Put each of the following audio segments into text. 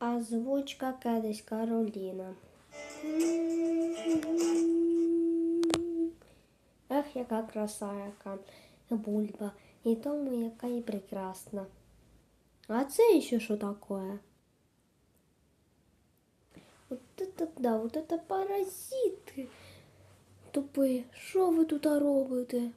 Озвучка Кедись Кароліна. Ах, яка краса, яка бульба. І тому яка і прекрасна. А це ще що таке? Вот это да, вот это паразити. Тупи, що ви тут робите?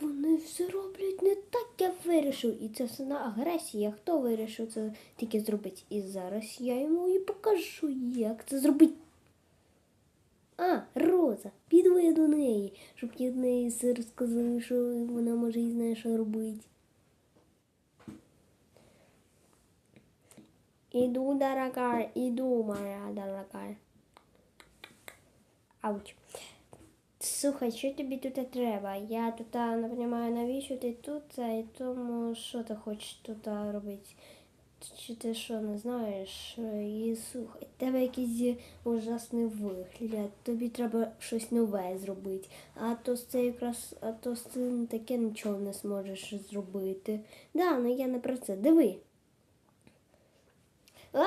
Вони все роблять не так, як вирішив. І це все на агресія. Хто вирішив це тільки зробити? І зараз я йому і покажу, як це зробити. А, Роза, піду я до неї, щоб я в неї все розказали, що вона може і знає, що робити. Іду, дорогая, іду, моя дорогая. Ауч. Слухай, що тобі тут треба? Я тут не розумію, навіщо ти тут, і тому що ти хочеш тут робити? Чи ти що не знаєш? І слухай, тебе якийсь ужасний вигляд, тобі треба щось нове зробити. А то з це якраз, а то з цим таке нічого не зможеш зробити. Да, ну я не про це. Диви. А,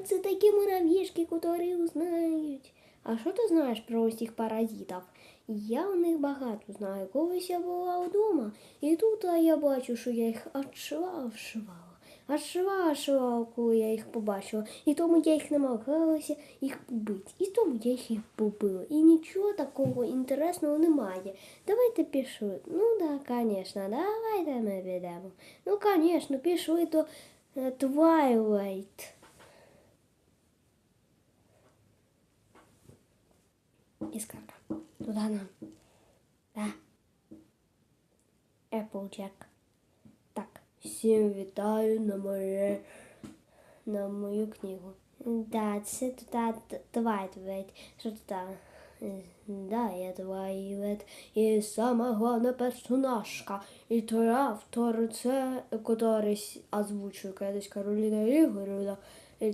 це такі мурав'їшки, котрі узнають. А що ти знаєш про усіх паразитів? Я у них багато знаю. Колись я була вдома, і тут а я бачу, що я їх отшвавшивала. Отшвашувала, коли я їх побачила. І тому я їх намагалася їх побити. І тому я їх побила. І нічого такого інтересного немає. Давайте пішли. Ну да, звісно, давайте ми підемо. Ну, звісно, пішли до е, Іскарка. Туди нам. Да. Applejack. Так. Всім вітаю на моє на мою книгу. Да, це тут Твайтвейт. Що тут? Е, Да, я Твайлет. І сама головна персонажка. І той автор, це котрий озвучує колись Кароліна Ігорівна.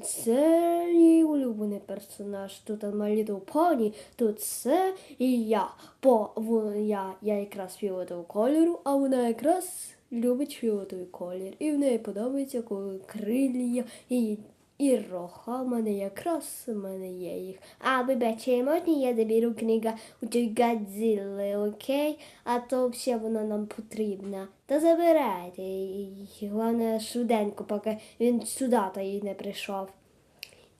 Це її улюблений персонаж. Тут Little Pony, тут це і я. Бо я, я якраз фіолетового кольору, а вона якраз любить фіолетовий колір. І в неї подобається, коли крилля і, і роха. У мене якраз у мене є їх. А вибачте, можна я заберу книгу у тій Годзилли, окей? А то все вона нам потрібна. Та забирайте. І головне швиденько, поки він сюди та й не прийшов.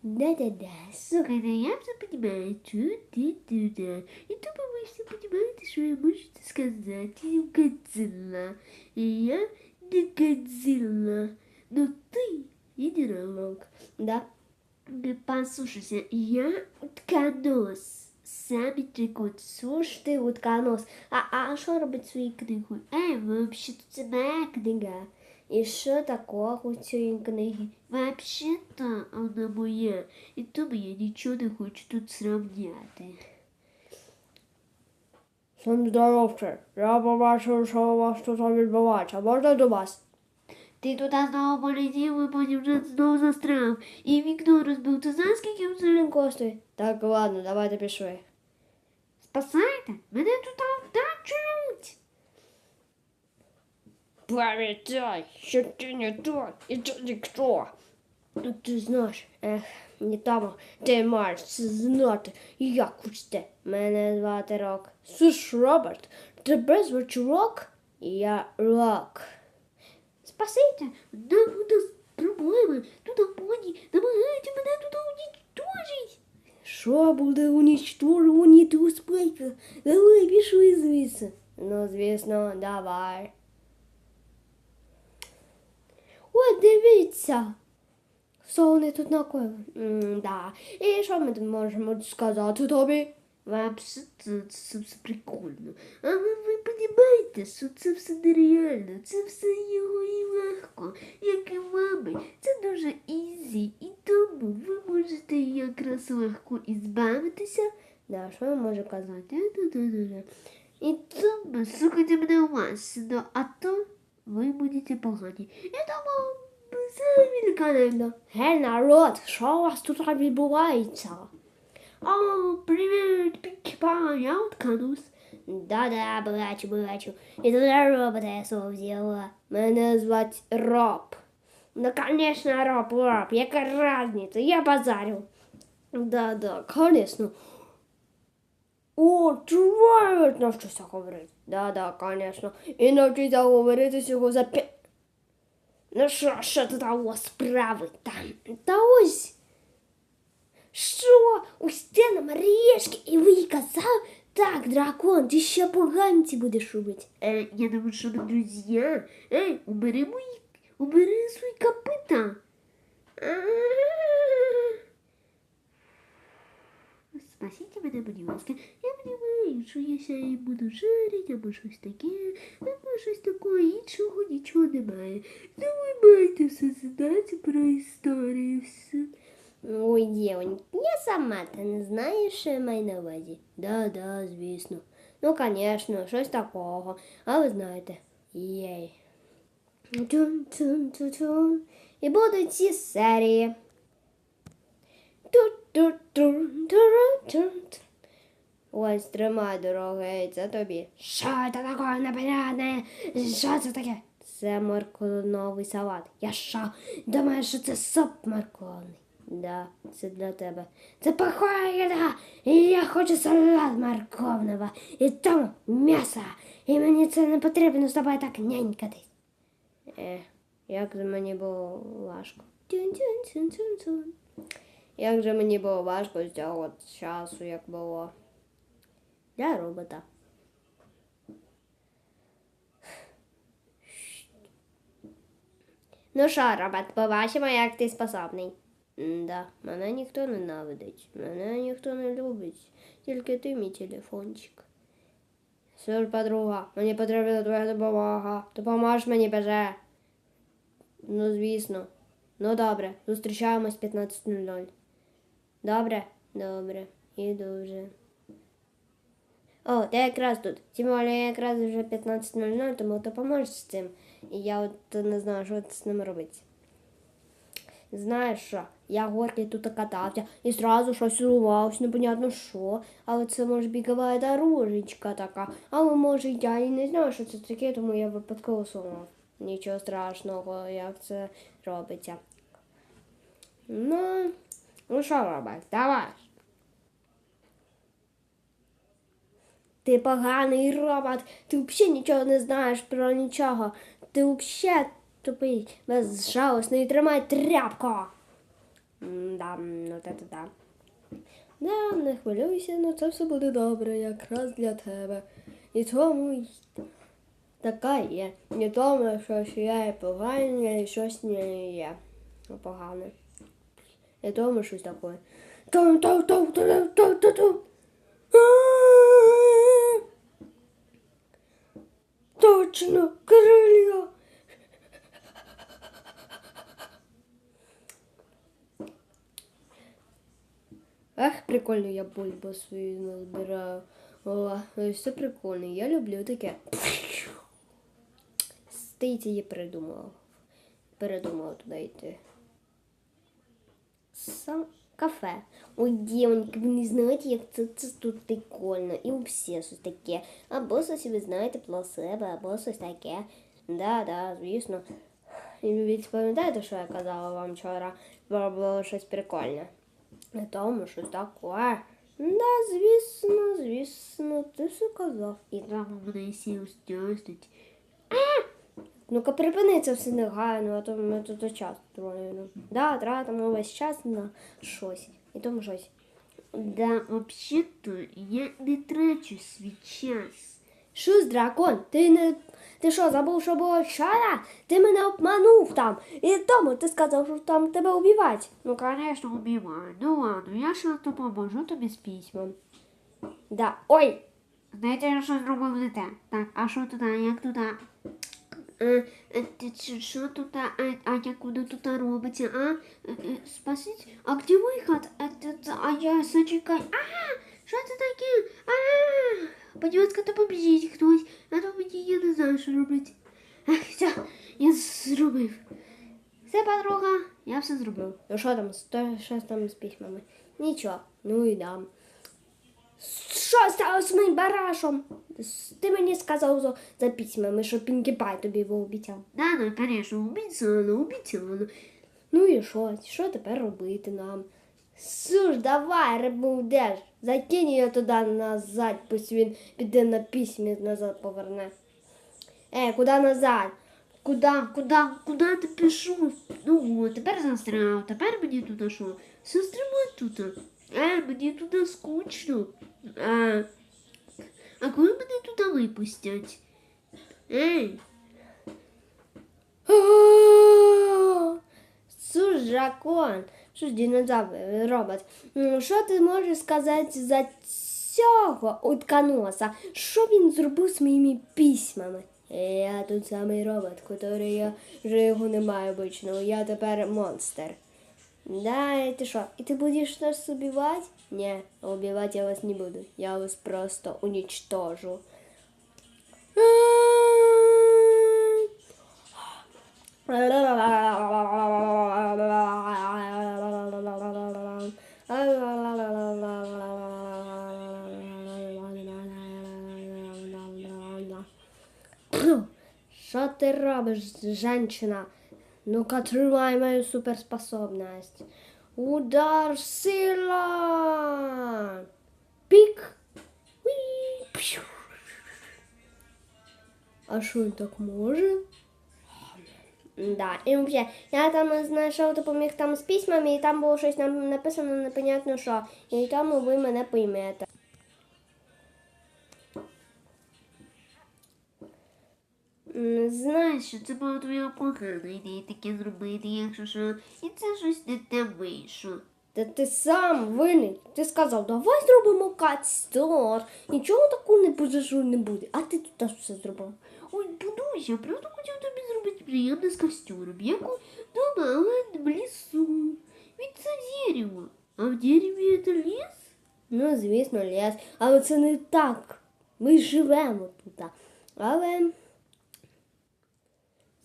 Да-да-да. Слухайте, я все понимаю, ту-ти-ту-да. І тому ви всі понимаєте, що я можу сказати Годзилла. І я не Годзилла. Но ты единорог. Да. Послушайся, я утконос. Самі трикот. Слушай, ти утконос. А, а що робить свою книгу? Ей, вообще-то це моя книга. І що такого у цієї книги? Вообще-то вона моя. І тому я нічого не хочу тут сравняти. Сам здоровче. Я побачив, що у вас тут відбувається. Можна до вас? Ти туди знову полетів і потім вже знову застряв. І вікно розбив. Ти знаєш, скільки це коштує. Так, ладно, давайте пішли. спасайте? Мене тут втачують. Пам'ятай, що ти не той, і ти ніхто. Ну, Ти знаєш, ех, не тому, ти маєш знати, як учте. Мене звати Рок. Слиш, Роберт, тебе звуть Рок? Я Рок. Спасайте, нам у нас проблеми. Тут поні намагаються мене тут унічтожити. Що буде унічтожувані ту спайка? Давай пішли звідси. Ну, звісно, давай. О, дивіться. Що вони тут накоїли? М, Да. І що ми тут можемо сказати тобі? Вообще-то це все прикольно. Але ви розумієте, що це все нереально, це все його і легко, як і мами. Це дуже ізі, і тому ви можете якраз легко і збавитися. Да, що я можу казати? І тому слухайте мене уважно, а то ви будете погані. І тому це великолепно. Гей, народ, що у вас тут відбувається? О, привіт, Пікіпа, я утканусь. Да-да, бачу, бачу. І туди робота я свого взяла. Мене звати Роб. Ну, конечно, роб, роб, яка разница, я базарю. Да, да, конечно. О, чувак, навчися говорити. Да, да, конечно. І навчися говорити всього за п'ять. Ну що, що тут у вас справи там? Та ось. Що? Ось це на Марієшки, і ви їй казав? Так, дракон, ти ще поганці будеш робити. Э, я думаю, что мы друзья. Эй, убери мои, убери свои копыта. Спасите мене, будь ласка. Я розумію, що я сяє буду жарити, або щось таке, або щось такого іншого нічого немає. Ну ви маєте все знати про історію. Все. Ой, дівонь, я сама та не знаю, що я маю на увазі. Да, да, звісно. Ну, звісно, щось такого. А ви знаєте, єй. І будуть ці серії. Ось тримай, дорогий, це тобі. Що це таке непонятне? Що це таке? Це морконовий салат. Я що? Думаю, що це суп морковний. Да, це для тебе. Це плохая їда. І я хочу салат морковного. І тому м'ясо. І мені це не потрібно з тобою так нянькатись. Е, як же мені було важко. Як же мені було важко з цього часу, як було. Для робота. Ну що, робот, побачимо, як ти способний. Да, мене ніхто не ненавидить, мене ніхто не любить. Тільки ти мій телефончик. Ж, подруга, мені потрібна твоя допомога. Допоможеш мені, беже. Ну, звісно. Ну добре, зустрічаємось 15.00. Добре? Добре. Іду вже. О, ти якраз тут. Тим я якраз вже 15.00, тому допоможеш з цим. І я от не знаю, що з ним робити. Знаєш що, я горки тут катався і зразу щось урвався, непонятно що. Але це може бігова дорожечка така. Але може я і не знаю, що це таке, тому я випадково сунув. Нічого страшного, як це робиться. Ну, ну що робити? Давай. Ти поганий робот, ти взагалі нічого не знаєш про нічого. Ти взагалі тупий, безжалосний, тримай тряпку. Да, ну то да. Да, не хвилюйся, ну це все буде добре, якраз для тебе. І тому така є. Не тому, що я є погане, і щось не є погане. І тому щось таке. Ту-ту-ту-ту-ту-ту-ту. Точно, крылья. Ах, прикольно, я бульбу свою назбираю. Все прикольно, я люблю таке. Стійте, я придумав. Передумав туди йти. Сам кафе. Ой, дівоньки, ви не знаєте, як це, це тут прикольно. І все щось таке. Або щось ви знаєте про себе, або щось таке. Да, да, звісно. І ви пам'ятаєте, що я казала вам вчора? Про було щось прикольне. Не тому, щось таке. Да, звісно, звісно, ти все казав. І Там мене сіл стястить. Ну-ка припини це все негайно, а то ми тут час троємо. Да, тратимо весь час на щось. І тому щось. Да, вообще-то я не трачу свій час. Шус, дракон, ти не. Ти що, забув, що було вчора? Ти мене обманув там. І тому ти сказав, що там тебе убивать. Ну, конечно, убиваю. Ну ладно, я ще допоможу тобі з письмом. Да. Ой! Знаєте, я що зробив не те. Так, а що туди, як туди? Е, е, ти чи- що тут, а, а як куди тут робиться, а? Е, е, Спасіть, а де виход? А, т- т- а я зачекай. А, що це таке? А, будь ласка, то хтось, а то мені я не знаю, що робити. Ех, все, я зробив. Все, подруга, я все зробив. Ну що там, що там з письмами? Нічого, ну і дам. що сталося з моїм барашом? Ти мені сказав за, за письмами, що Пінкі Пай тобі його обіцяв. Да, ну, конечно, обіцяла, обіцяла. Ну і що? Що тепер робити нам? Суж, давай, рибу йдеш. Закинь його туди назад, пусть він піде на письмі назад поверне. Е, куди назад? Куда, куда, куда ти пішов? Ну тепер застряв, тепер мені туди що? Застрімай тут. Е, мені туди скучно. А, а коли мене туди випустять? Ей, Суж, дракон. Що ж динозавр, робот? Що ти можеш сказати за цього утконоса? Що він зробив з моїми письмами? Я тут самий робот, який я вже його немає обичного. Я тепер монстр. Да, і ти що? І ти будеш нас убивати? Ні, убивати я вас не буду. Я вас просто уничтожу. Що ти робиш, жінчина? Ну-ка, тримай мою суперспособність. Удар сила! Пік! А що він так може? Да, і взагалі, я там знайшов допоміг там з письмами, і там було щось нам написано непонятно що. І тому ви мене поймете. Знаєш, що це була твоя погана ідея таке зробити, якщо що. І це щось не те вийшло. Та ти сам винен. Ти сказав, давай зробимо катстор. Нічого такого не що не буде. А ти тут все зробив. Ой, подумай, я просто хотів тобі зробити приємне з костюром, як у дома, але в лісу. Ведь це дерево. А в дереві це ліс? Ну, звісно, ліс. Але це не так. Ми живемо тут. Але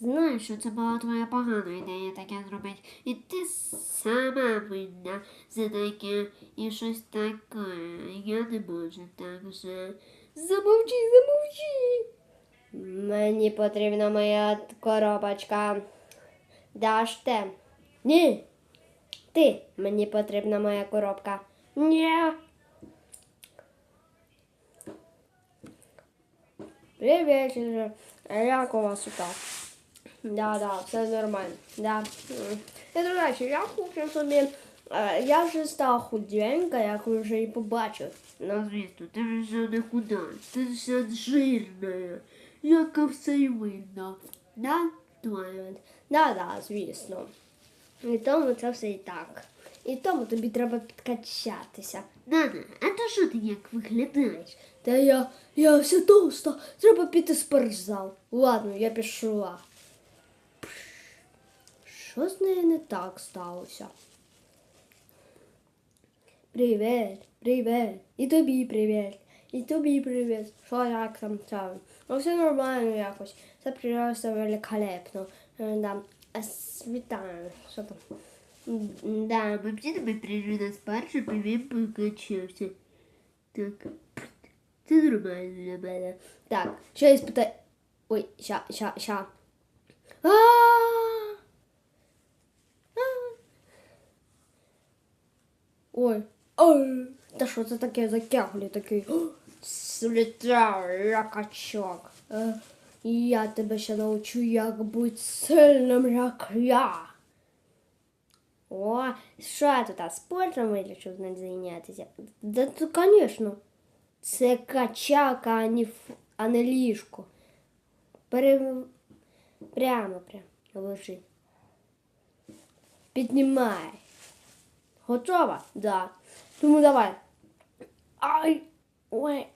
Знаєш, що це була твоя погана ідея таке зробити. І ти сама винна за таке і щось таке. Я не можу так же. замовчи, замовчи. Мені потрібна моя коробочка. Даш те? Ні. Ти. Мені потрібна моя коробка. Ні. Привіт, як у вас тут? Да, да, все нормально. Да. І, до речі, я хочу собі. Я вже стала худенька, як ви вже і побачили. Ну, звісно, ти вже не худа, ти ще жирна, яка все й видно. Да? Да, да, звісно. І тому це все і так. І тому тобі треба підкачатися. Нана, а то що ти як виглядаєш? Та я, я вся товста, треба піти в спортзал. Ладно, я пішла. Що з нею не так сталося? Привіт, привіт. І тобі привіт. І тобі привіт. Що як там це? Ну все нормально якось. Це просто великолепно. Е, Да. А світаю. Що там? М, Да. Ми всі тебе прийшли на спар, щоб він покачався. Так, це нормально для мене. Так, ще я спитаю. Ой, ща, ща, ща. А! Ой. Ой. Та що це таке затяглі такий? Слітав, я. Е, Я тебе ще навчу, як бути сильним, як я. О, що я тут а, спортом вирішив зайнятися? Да, то, звісно. Це качалка, а не, ф- а не ліжко. Пере... Прямо, прямо. Ложи. Піднімай. Готова? Да. Тому давай. Ай! Ой.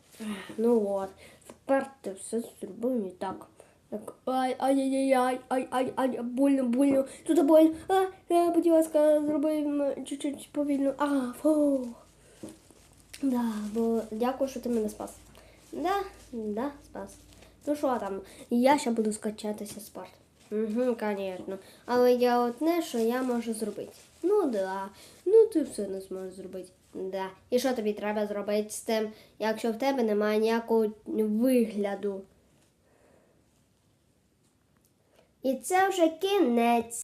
Ну от. Тепер ти все зробив не так. Так, ай, ай, ай, ай, ай, ай, ай, больно, больно, тут больно. А, е, будь ласка, зроби чуть-чуть повільно. А, фу. Да, бо дякую, що ти мене спас. Да, да, спас. Ну що там, я ще буду скачатися спорт. Угу, звісно. Але я одне, що я можу зробити. Ну да, ну ти все не зможеш зробити. Да. І що тобі треба зробити з тим, якщо в тебе немає ніякого вигляду? І це вже кінець.